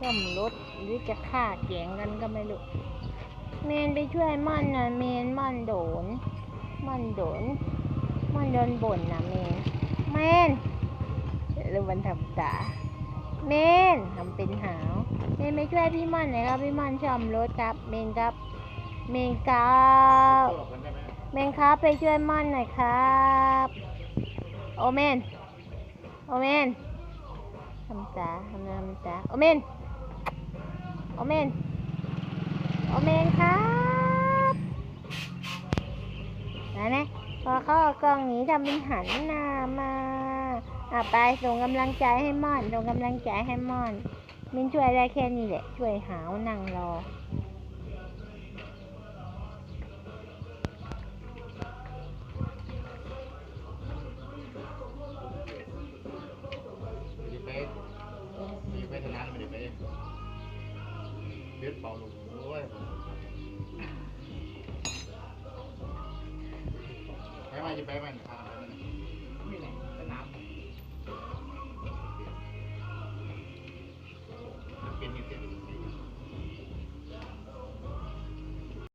ซ่มรถหรือจะฆ่าเกียงกันก็ไม่รู้เมนไปช่วยม่อนน่อยเมนม่อนโดนม่อนโดนม่อนโดนบ่นนะเมนเมนหรือวันทำตาเมนทำเป็นหาวเมนไปช่วยพี่ม่อนหน่อยครับพี่ม่อนซ่อมรถครับเมนครับเมนครับเมนครับไปช่วยม่อนหน่อยครับโอเมนโอเมนทำตาทำตาทำตาโอเมน อเมนโอเมนครับนะนะพอเขาเอากล้องหนี้ทำเป็นหันหน้ามาอะไปส่งกำลังใจให้ม่อนส่งกำลังใจให้ม่อนมินช่วยได้แค่นี้แหละ ช่วยหาวนั่งรอไม่ได้ไปไปทนานไม่ได้ไป เลือดเป่าลงโอ้ยไปมาจะไปมันครับ